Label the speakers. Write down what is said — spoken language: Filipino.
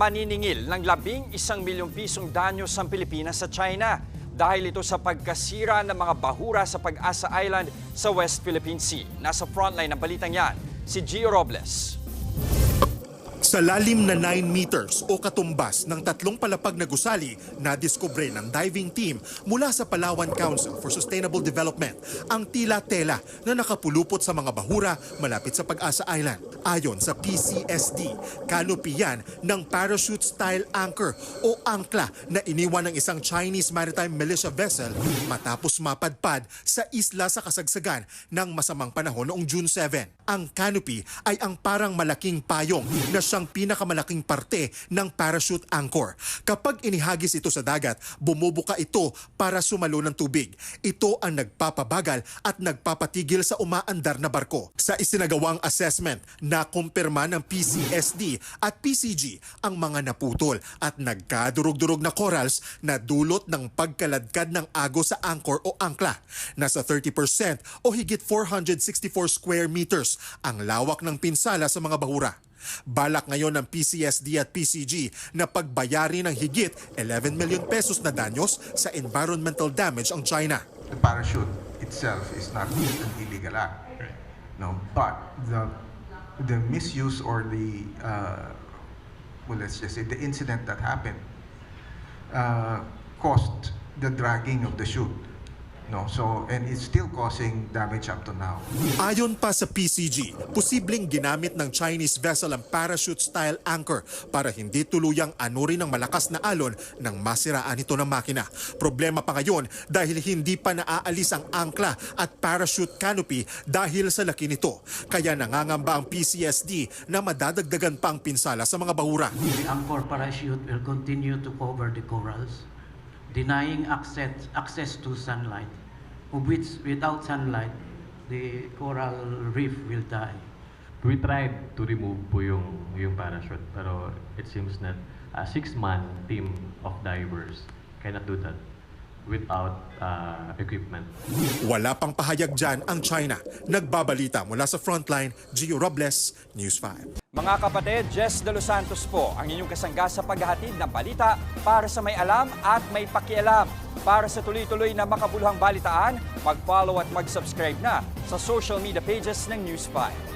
Speaker 1: maniningil ng labing isang milyong pisong danyo sa Pilipinas sa China dahil ito sa pagkasira ng mga bahura sa Pag-asa Island sa West Philippine Sea. Nasa frontline ng balitang yan, si Gio Robles.
Speaker 2: Sa lalim na 9 meters o katumbas ng tatlong palapag na gusali na diskubre ng diving team mula sa Palawan Council for Sustainable Development ang tila-tela na nakapulupot sa mga bahura malapit sa Pag-asa Island. Ayon sa PCSD, canopy ng parachute-style anchor o angkla na iniwan ng isang Chinese maritime militia vessel matapos mapadpad sa isla sa kasagsagan ng masamang panahon noong June 7. Ang canopy ay ang parang malaking payong na siyang pinakamalaking parte ng parachute anchor. Kapag inihagis ito sa dagat, bumubuka ito para sumalo ng tubig. Ito ang nagpapabagal at nagpapatigil sa umaandar na barko. Sa isinagawang assessment, na kumpirma ng PCSD at PCG ang mga naputol at nagkadurog-durog na corals na dulot ng pagkaladkad ng ago sa anchor o angkla. Nasa 30% o higit 464 square meters ang lawak ng pinsala sa mga bahura. Balak ngayon ng PCSD at PCG na pagbayari ng higit 11 million pesos na danyos sa environmental damage ang China.
Speaker 3: the parachute itself is not an illegal act. No, but the the misuse or the uh, well, let's just say the incident that happened uh, caused the dragging of the chute. No, so and it's still causing damage up to now.
Speaker 2: Ayon pa sa PCG, posibleng ginamit ng Chinese vessel ang parachute-style anchor para hindi tuluyang anurin ng malakas na alon nang masiraan ito ng makina. Problema pa ngayon dahil hindi pa naaalis ang angkla at parachute canopy dahil sa laki nito. Kaya nangangamba ang PCSD na madadagdagan pa ang pinsala sa mga bahura.
Speaker 4: The anchor parachute will continue to cover the corals, denying access, access to sunlight, of which without sunlight, the coral reef will die.
Speaker 5: We tried to remove po yung, yung parachute, pero it seems that a six-man team of divers cannot do that without uh, equipment.
Speaker 2: Wala pang pahayag dyan ang China. Nagbabalita mula sa frontline, Gio Robles, News 5.
Speaker 1: Mga kapatid, Jess De Los Santos po ang inyong kasangga sa paghahatid ng balita para sa may alam at may pakialam. Para sa tuloy-tuloy na makabuluhang balitaan, mag-follow at mag-subscribe na sa social media pages ng News 5.